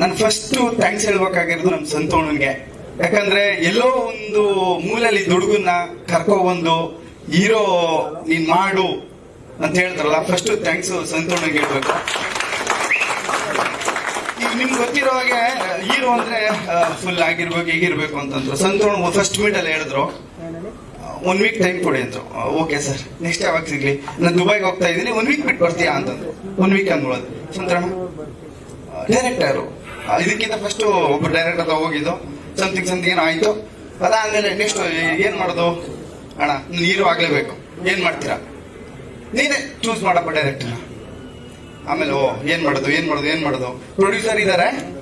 ನಾನು first thanks ಹೇಳ್ಬೇಕಾಗಿರೋದು ನಮ್ಮ ಸಂತೋಣನ್ಗೆ. ಯಾಕಂದ್ರೆ ಎಲ್ಲೋ ಒಂದು ಮೂಲಲ್ಲಿ ದುಡುಗನ್ನ ಕರ್ಕೊಬಂದು ಹೀರೋ ನೀನ್ ಮಾಡು ಅಂತ ಹೇಳ್ತಾರಲ್ಲ ಫಸ್ಟ್ ಥ್ಯಾಂಕ್ಸ್ ಸಂತೋಣನ್ಗೆ ಹೇಳ್ಬೇಕು. ಈಗ ನಿಮ್ಗೆ ಗೊತ್ತಿರೋ ಹಾಗೆ, ಹೀರೋ ಅಂದ್ರೆ ಫುಲ್ ಆಗಿರ್ಬೇಕು, ಹೀಗಿರ್ಬೇಕು ಅಂತಂದ್ರು. ಸಂತೋಣ ಫಸ್ಟ್ ಮೀಟ್ ಅಲ್ಲಿ ಹೇಳಿದ್ರು. ಒನ್ ವೀಕ್ ಟೈಮ್ ಕೊಡಿ ಅಂದ್ರು. ಓಕೆ ಸರ್ ನೆಕ್ಸ್ಟ್ ಯಾವಾಗ ಸಿಗ್ಲಿ? ನಾನು ದುಬೈಗೆ ಹೋಗ್ತಾ ಇದ್ದೀನಿ ಒನ್ ವೀಕ್ ಬಿಟ್ಟು ಬರ್ತೀಯಾ ಅಂತಂದ್ರು. ಒನ್ ವೀಕ್ ಅಂದ್ಬಿಡೋದು. ಸಂತೋಣ ಡೈರೆಕ್ಟರು ಇದಕ್ಕಿಂತ ಫಸ್ಟ್ ಒಬ್ಬ ಡೈರೆಕ್ಟ್ ಅಂತ ಹೋಗಿದ್ದು ಸಂತಿಗೆ ಸಂತಿಗೆ ಏನೋ ಆಯ್ತು. ಅದಾದ್ಮೇಲೆ ನೆಕ್ಸ್ಟ್ ಏನ್ ಮಾಡೋದು? ಅಣ್ಣ, ನೀರು ಆಗ್ಲೇಬೇಕು. ಏನ್ ಮಾಡ್ತೀರಾ? ನೀನೇ ಚೂಸ್ ಮಾಡಪ್ಪ ಡೈರೆಕ್ಟರ್ ಆಮೇಲೆ, ಓ, ಏನ್ ಮಾಡೋದು ಏನ್ ಮಾಡೋದು ಏನ್ ಮಾಡೋದು? ಪ್ರೊಡ್ಯೂಸರ್ ಇದಾರೆ?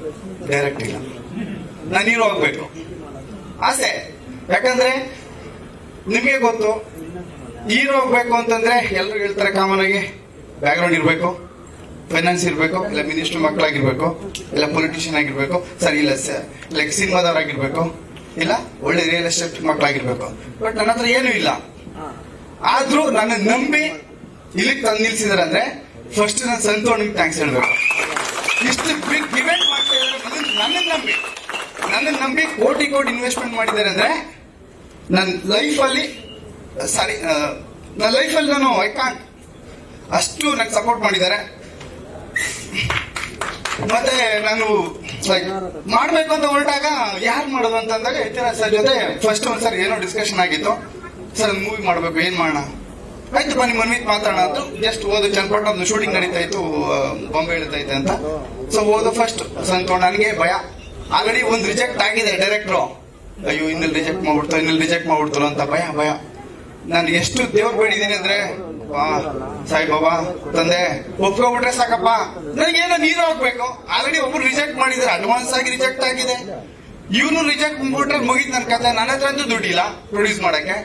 ಡೈರೆಕ್ಟ್ ಇಲ್ಲ. ನಾನು ನೀರು ಹೋಗ್ಬೇಕು ಆಸೆ. ಯಾಕಂದ್ರೆ, ನಿಮಗೆ ಗೊತ್ತು ಹೀರೋ ಹೋಗ್ಬೇಕು ಅಂತಂದ್ರೆ ಎಲ್ಲರೂ ಹೇಳ್ತಾರೆ ಕಾಮನ್ ಆಗಿ ಬ್ಯಾಕ್ಗ್ರೌಂಡ್ ಇರ್ಬೇಕು. ಫೈನಾನ್ಸ್ ಇರಬೇಕು, ಇಲ್ಲ ಮಿನಿಸ್ಟರ್ ಮಕ್ಕಳಾಗಿರ್ಬೇಕು, ಇಲ್ಲ ಪೊಲಿಟಿಷಿಯನ್ ಆಗಿರ್ಬೇಕು, ಸರಿ, ಇಲ್ಲ ಸರ್ ಲೈಕ್ ಸಿನಿಮಾದವರಾಗಿರ್ಬೇಕು ಇಲ್ಲ ಒಳ್ಳೆ ರಿಯಲ್ ಎಸ್ಟೇಟ್ ಮಕ್ಕಳಾಗಿರ್ಬೇಕು. ಬಟ್ ನನ್ನ ಹತ್ರ ಏನೂ ಇಲ್ಲ. ಆದ್ರೂ ನನ್ನ ನಂಬಿ ಇಲ್ಲಿಗೆ ತಂದು ನಿಲ್ಸಿದಾರೆ ಅಂದ್ರೆ ಫಸ್ಟ್ ನನ್ನ ಸಂತೋಣಿಗೆ ಥ್ಯಾಂಕ್ಸ್ ಹೇಳ್ಬೇಕು. ಇಷ್ಟು ಬಿಗ್ ಇವೆಂಟ್ ಮಾಡ್ತಾ ಇದ್ದಾರೆ ನನ್ನ ನಂಬಿ. ನನ್ನ ನಂಬಿ ಕೋಟಿ ಕೋಟಿ ಇನ್ವೆಸ್ಟ್ಮೆಂಟ್ ಮಾಡಿದ್ದಾರೆ ಅಂದ್ರೆ ನನ್ನ ಲೈಫಲ್ಲಿ ಸಾರಿ ನನ್ನ ಲೈಫಲ್ಲಿ ನಾನು ಐ ಕಾಂಟ್ ಅಷ್ಟು ನನಗೆ ಸಪೋರ್ಟ್ ಮಾಡಿದ್ದಾರೆ. ಮತ್ತೆ ನಾನು ಮಾಡ್ಬೇಕು ಅಂತ ಹೊರಟಾಗ ಯಾರು ಮಾಡೋದು ಅಂತ ಅಂದಾಗ ಯತಿರಾಜ್ ಸರ್ ಜೊತೆ ಫಸ್ಟ್ ಒಂದ್ಸರಿ ಏನೋ ಡಿಸ್ಕಷನ್ ಆಗಿತ್ತು. ಸರ್ ಮೂವಿ ಮಾಡ್ಬೇಕು, ಏನ್ ಮಾಡೋಣ? ಆಯ್ತು ಬನ್ನಿ ಮನ್ವಿತ್ ಮಾತಾಡೋಣ ಅಂತ ಜಸ್ಟ್ ಓದು ಚನ್ನಪಟ್ಟ ಒಂದು ಶೂಟಿಂಗ್ ನಡೀತಾ ಇತ್ತು ಬಾಂಬೆ ಇಳಿತೈತೆ ಅಂತ. ಸೊ ಓದು ಫಸ್ಟ್ ಸಂತೋಣ, ನನಗೆ ಭಯ. ಆಲ್ರೆಡಿ ಒಂದು ರಿಜೆಕ್ಟ್ ಆಗಿದೆ ಡೈರೆಕ್ಟ್ರು ಅಯ್ಯೋ, ಇನ್ನಲ್ಲಿ ರಿಜೆಕ್ಟ್ ಮಾಡ್ಬಿಡ್ತಾರೆ ಇನ್ನಲ್ಲಿ ರಿಜೆಕ್ಟ್ ಮಾಡ್ಬಿಡ್ತಾರೋ ಅಂತ ಭಯ ಭಯ. ನಾನು ಎಷ್ಟು ದೇವ್ರ ಬೇಡಿದ್ದೀನಿ ಅಂದ್ರೆ ಸಾಯಿ ಸಾಯಿಬಾಬಾ, ತಂದೆ, ಒಪ್ಕೊಬಿಟ್ರೆ ಸಾಕಪ್ಪ. ನನಗೇನೋ ನೀರು ಹಾಕ್ಬೇಕು. ಆಲ್ರೆಡಿ ಒಬ್ರು ರಿಜೆಕ್ಟ್ ಮಾಡಿದ್ರೆ. ಅಡ್ವಾನ್ಸ್ ಆಗಿ ರಿಜೆಕ್ಟ್ ಆಗಿದೆ. ಇವನು ರಿಜೆಕ್ಟ್ ಬಿಟ್ರೆ ಮುಗಿತ್ ನನ್ನ ಕತೆ. ನನ್ನ ಹತ್ರ ಅಂತೂ ದುಡ್ಡಿಲ್ಲ ಪ್ರೊಡ್ಯೂಸ್ ಮಾಡಕ್ಕೆ.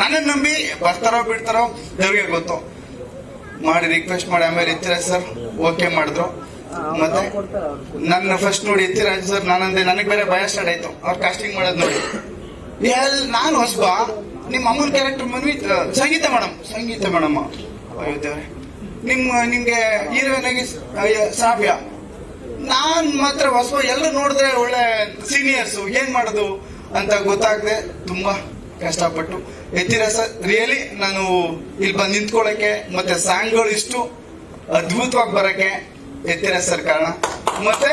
ನನ್ನ ನಂಬಿ ಬರ್ತಾರೋ ಬಿಡ್ತಾರೋ ದೇವ್ರಿಗೆ ಗೊತ್ತು. ಮಾಡಿ ರಿಕ್ವೆಸ್ಟ್ ಮಾಡಿ ಆಮೇಲೆ ಎತ್ತಿರಾಜ್ ಸರ್ ಓಕೆ ಮಾಡಿದ್ರು. ಮತ್ತೆ ನನ್ನ ಫಸ್ಟ್ ನೋಡಿ ಎತ್ತಿರಾಜ್ ಸರ್ ನಾನಂದೆ, ನನಗೆ ಬೇರೆ ಭಯ ಸ್ಟಾರ್ಟ್ ಆಯ್ತು. ಅವ್ರು ಕಾಸ್ಟಿಂಗ್ ಮಾಡೋದು ನೋಡಿ. ನಾನು ಹೊಸಬ? ನಿಮ್ಮ ಅಮ್ಮನ character Manvi Sangeetha madam Sangeetha madam. ಅಯ್ಯೋ ದೇವ್ರೆ ನಿಮ್ಮ, ನಿಮ್ಗೆ ಹೀರೋಯಿನ್ ಆಗಿ ಶ್ರಾವ್ಯ ನಾನ್ ಮಾತ್ರ ಹೊಸ ಎಲ್ಲರೂ ನೋಡಿದ್ರೆ ಒಳ್ಳೆ ಸೀನಿಯರ್ಸ್ ಏನ್ ಮಾಡೋದು ಅಂತ ಗೊತ್ತಾಗದೆ, ತುಂಬಾ ಕಷ್ಟಪಟ್ಟು. ಎತ್ತಿರ ಸರ್ ರಿಯಲಿ ನಾನು ಇಲ್ಲಿ ಬಂದು ನಿಂತ್ಕೊಳಕ್ಕೆ, ಮತ್ತೆ ಸಾಂಗ್ಗಳು ಇಷ್ಟು ಅದ್ಭುತವಾಗಿ ಬರಕ್ಕೆ ಎತ್ತಿರ ಸರ್ ಕಾರಣ. ಮತ್ತೆ,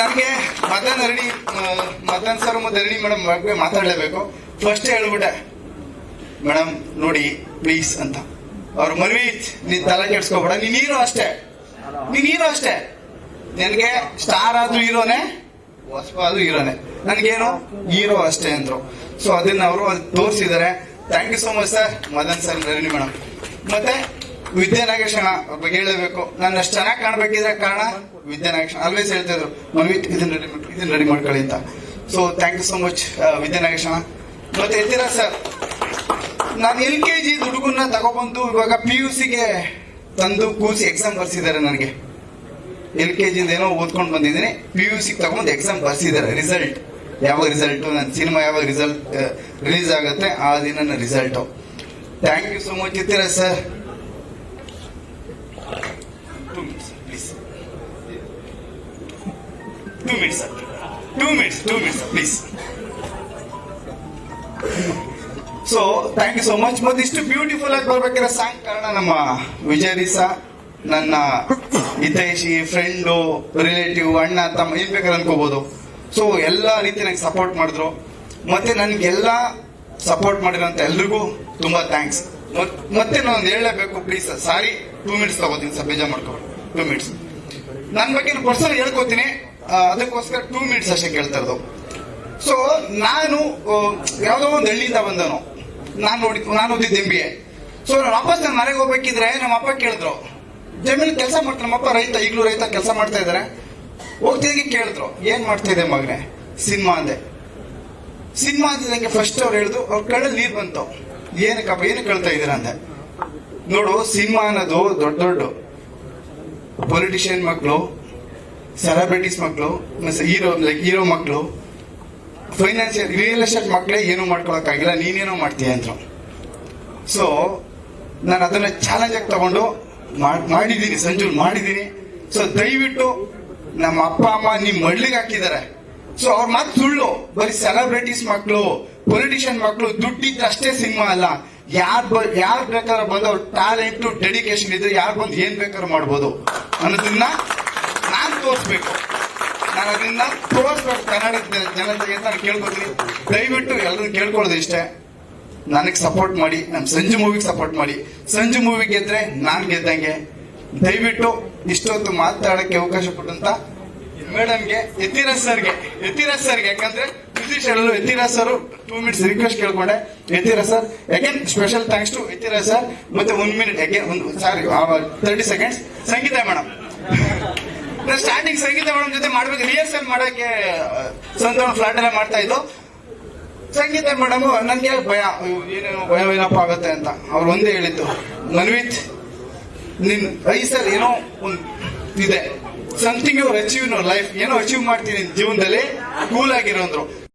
ನನಗೆ ಮದನ್ ಹರಣಿ ಮದನ್ ಸರ್ ಮತ್ತೆ ಹರಣಿ ಮೇಡಮ್ ಬಗ್ಗೆ ಮಾತಾಡಲೇಬೇಕು. ಫಸ್ಟ್ ಹೇಳ್ಬಿಟ್ಟೆ ಮೇಡಮ್ ನೋಡಿ ಪ್ಲೀಸ್ ಅಂತ. ಅವ್ರ ಮನವಿ ನೀನ್ ತಲೆ ಕೆಡ್ಸ್ಕೊಬೇಡ, ನೀನ್ ಹೀರೋ ಅಷ್ಟೇ. ನೀನ್ ಹೀರೋ ಅಷ್ಟೇ. ನಿನಗೆ ಸ್ಟಾರ್ ಆದ್ರೂ ಹೀರೋನೆ ಹೊಸಬ ಆದ್ರೂ ಹೀರೋನೆ. ನನಗೇನು? ಹೀರೋ ಅಷ್ಟೇ ಅಂದ್ರು. ಸೊ ಅದನ್ನ ಅವರು ತೋರಿಸಿದ್ದಾರೆ thank you so much sir Madan sir Narani madam ಮತ್ತೆ ವಿದ್ಯಾ ನಾಗೇಶಣ್ಣ ಅವ್ರ ಬಗ್ಗೆ ಹೇಳಬೇಕು. ನಾನು ಅಷ್ಟು ಚೆನ್ನಾಗಿ ಕಾಣ್ಬೇಕಿದ್ರೆ ಕಾರಣ ವಿದ್ಯಾನಾಗೇಶ್ ಆಲ್ವೇಸ್ ಹೇಳ್ತಿದ್ರು ಮಮ್ಮಿ ಇದನ್ನ ರೆಡಿ ಇದನ್ನ ರೆಡಿ ಮಾಡ್ಕೊಳ್ಳಿ ಅಂತ. So thank you so much Vidya ಮತ್ತೆ ಎತ್ತಿರ ಸರ್? ನಾನು ಎಲ್ ಕೆ ಜಿ ದುಡುಗುನ್ನ ತಗೊಬಂದು ಇವಾಗ ಪಿ ಯು ಸಿಗೆ ತಂದು ಕೂಸಿ ಎಕ್ಸಾಮ್ ಬರ್ಸಿದ್ದಾರೆ ನನಗೆ. ಎಲ್ ಕೆ ಜಿ ಏನೋ ಓದ್ಕೊಂಡು ಬಂದಿದ್ದೀನಿ, ಪಿ ಯು ಸಿ ತಗೊಂಡು ಎಕ್ಸಾಮ್ ಬರ್ಸಿದ್ದಾರೆ ರಿಸಲ್ಟ್ ಯಾವಾಗ ರಿಸಲ್ಟ್ ನನ್ನ ಸಿನಿಮಾ ಯಾವಾಗ ರಿಸಲ್ಟ್ ರಿಲೀಸ್ ಆಗುತ್ತೆ, ಆ ದಿನ result thank you so much ಇರ್ತೀರ sir? Two minutes please two minutes two minutes two minutes please so thank you so much ಮತ್ತೆ ಇಷ್ಟು ಬ್ಯೂಟಿಫುಲ್ ಆಗಿ ಬರ್ಬೇಕಿರೋ ಸಾಂಗ್ ಕಾರಣ ನಮ್ಮ ವಿಜಯ್ ದಿಸ ನನ್ನ ಹಿತೈಷಿ ಫ್ರೆಂಡು ರಿಲೇಟಿವ್ ಅಣ್ಣ, ತಮ್ಮ, ಏನ್ ಬೇಕಾದ್ರೆ ಅನ್ಕೋಬಹುದು ಸೊ ಎಲ್ಲ ರೀತಿ ನನಗೆ ಸಪೋರ್ಟ್ ಮಾಡಿದ್ರು. ಮತ್ತೆ ನನ್ಗೆಲ್ಲ ಸಪೋರ್ಟ್ ಮಾಡಿರೋಂತ ಎಲ್ರಿಗೂ ತುಂಬಾ ಥ್ಯಾಂಕ್ಸ್ ಮತ್ತೆ ನಾನು ಒಂದು ಹೇಳಲೇಬೇಕು ಪ್ಲೀಸ್ ಸಾರಿ ಟೂ ಮಿನಿಟ್ಸ್ ತಗೋತೀನಿ ಸರ್, ಬೇಜಾರ್ ಮಾಡ್ಕೋಬೇಡಿ. ಟೂ ಮಿನಿಟ್ಸ್ ನನ್ನ ಬಗ್ಗೆ ಪರ್ಸನಲ್ ಹೇಳ್ಕೊತೀನಿ. ಅದಕ್ಕೋಸ್ಕರ ಟೂ ಮಿನಿಟ್ಸ್ ಅಷ್ಟೇ ಕೇಳ್ತಾ ಇರೋದು. ಸೊ ನಾನು ಯಾವ್ದೋ ಒಂದು ಹಳ್ಳಿಯಿಂದ ಬಂದನು ನಾನು ನೋಡಿ, ನಾನು ಓದಿದ್ದು ಎಂ ಬಿ ಎ ಸೊ ನಾನು ವಾಪಸ್ ನನ್ನ ಮನೆಗೆ ಹೋಗ್ಬೇಕಿದ್ರೆ ನಮ್ಮ ಅಪ್ಪ ಕೇಳಿದ್ರು. ಜಮೀನು ಕೆಲಸ ಮಾಡ್ತಾರೆ ನಮ್ಮಪ್ಪ ರೈತ, ಈಗಲೂ ರೈತ ಕೆಲಸ ಮಾಡ್ತಾ ಇದ್ದಾರೆ ಹೋಗ್ತಿದ್ದಕ್ಕೆ ಕೇಳಿದ್ರು, ಏನ್ ಮಾಡ್ತಾ ಇದೆ ಮಗನೇ? ಸಿನಿಮಾ ಅಂದೆ. ಸಿನಿಮಾ ಅಂದಿದ್ದಂಗೆ ಫಸ್ಟ್ ಅವ್ರು ಹೇಳಿದ್ರು, ಅವ್ರ ಕಣ್ಣಲ್ಲಿ ನೀರು ಬಂತು. ಏನಕ್ಕಪ್ಪ, ಏನು ಕೇಳ್ತಾ ಇದ್ದೀರಾ? ಅಂದೆ. ನೋಡು, ಸಿನಿಮಾ ಅನ್ನೋದು ದೊಡ್ಡ ದೊಡ್ಡ ಪೊಲಿಟಿಷಿಯನ್ ಮಕ್ಕಳು ಸೆಲೆಬ್ರಿಟೀಸ್ ಮಕ್ಕಳು ಹೀರೋ ಲೈಕ್ ಹೀರೋ ಮಕ್ಕಳು ಫೈನಾನ್ಸಿಯಲ್ ರಿಯಲ್ ಎಸ್ಟೇಟ್ ಮಕ್ಕಳೇ ಏನೂ ಮಾಡ್ಕೊಳಕ್ಕಾಗಿಲ್ಲ, ನೀನೇನೋ ಮಾಡ್ತೀಯ ಅಂದ್ರು. ಸೊ ನಾನು ಅದನ್ನ ಚಾಲೆಂಜ್ ಆಗಿ ತಗೊಂಡು ಮಾಡಿದ್ದೀನಿ ಸಂಜು ಮಾಡಿದ್ದೀನಿ ಸೊ ದಯವಿಟ್ಟು ನಮ್ಮ ಅಪ್ಪ, ಅಮ್ಮ ನಿಮ್ ಮಳ್ಳಿಗೆ ಹಾಕಿದ್ದಾರೆ ಸೊ ಅವ್ರ ಮಾತು ಸುಳ್ಳು. ಬರೀ ಸೆಲೆಬ್ರಿಟೀಸ್ ಮಕ್ಕಳು ಪೊಲಿಟಿಷಿಯನ್ ಮಕ್ಕಳು ದುಡ್ಡಿದ್ದ ಅಷ್ಟೇ ಸಿನಿಮಾ ಅಲ್ಲ. ಯಾರ್ ಯಾರು ಬೇಕಾದ್ರೆ ಬಂದು ಅವ್ರ ಟ್ಯಾಲೆಂಟ್ ಡೆಡಿಕೇಶನ್ ಇದ್ರೆ ಯಾರು ಬಂದು ಏನ್ ಬೇಕಾದ್ರೂ ಮಾಡ್ಬೋದು ಅನ್ನೋದನ್ನ ನಾನ್ ತೋರಿಸ್ಬೇಕು. ನಾನು ಅದನ್ನ ತೋರಿಸ್ಬೇಕು ಕನ್ನಡದ ಜನತೆಗೆ ನಾನು ಕೇಳ್ಕೊತೀನಿ. ದಯವಿಟ್ಟು ಎಲ್ಲರೂ ಕೇಳ್ಕೊಳ್ಳೋದು ಇಷ್ಟೇ. ನನಗೆ ಸಪೋರ್ಟ್ ಮಾಡಿ ನಮ್ಮ ಸಂಜು ಮೂವಿಗೆ ಸಪೋರ್ಟ್ ಮಾಡಿ. ಸಂಜು ಮೂವಿ ಗೆದ್ರೆ ನಾನು ಗೆದ್ದಂಗೆ. ದಯವಿಟ್ಟು ಇಷ್ಟೊತ್ತು ಮಾತಾಡಕ್ಕೆ ಅವಕಾಶ ಕೊಟ್ಟಂತ ಮೇಡಮ್ಗೆ ಯತಿರಾಜ್ ಸರ್ಗೆ ಯತಿರಾಜ್ ಸರ್ಗೆ ಯಾಕಂದ್ರೆ ಪ್ರತೀಶ್ ಹೇಳಲು Yathiraj sir two minutes request ಕೇಳ್ಕೊಂಡೆ. Yathiraj sir again special thanks to Yathiraj sir ಮತ್ತೆ ಒಂದ್ ಮಿನಿಟ್ ಅಗೇನ್ ಒಂದು ಸಾರಿ ತರ್ಟಿ ಸೆಕೆಂಡ್ಸ್ ಸಂಗೀತ ಮೇಡಮ್ ನಾನು ಸ್ಟ್ಯಾಂಡಿಂಗ್ ಸಂಗೀತ ಮೇಡಮ್ ಜೊತೆ ಮಾಡ್ಬೇಕು. ರಿಹರ್ಸಲ್ ಮಾಡಕ್ಕೆ ಸಂತ ಫ್ಲಾಟ್ ಎಲ್ಲ ಮಾಡ್ತಾ ಇದ್ದು ಸಂಗೀತ ಮೇಡಮ್, ನನ್ಗೆ ಭಯ. ಏನೇನು ಏನಪ್ಪ ಆಗತ್ತೆ ಅಂತ. ಅವ್ರು ಒಂದೇ ಹೇಳಿದ್ದು. ಮನ್ವಿತ್, ನಿನ್ ಐ ಸರ್ ಏನೋ ಒಂದ್ ಇದೆ. ಸಮಥಿಂಗ್ ಅಚೀವ್ ನೋ ಲೈಫ್ ಏನೋ ಅಚೀವ್ ಮಾಡ್ತೀನಿ ಜೀವನದಲ್ಲಿ. ಕೂಲ್ ಆಗಿರೋಂದ್ರು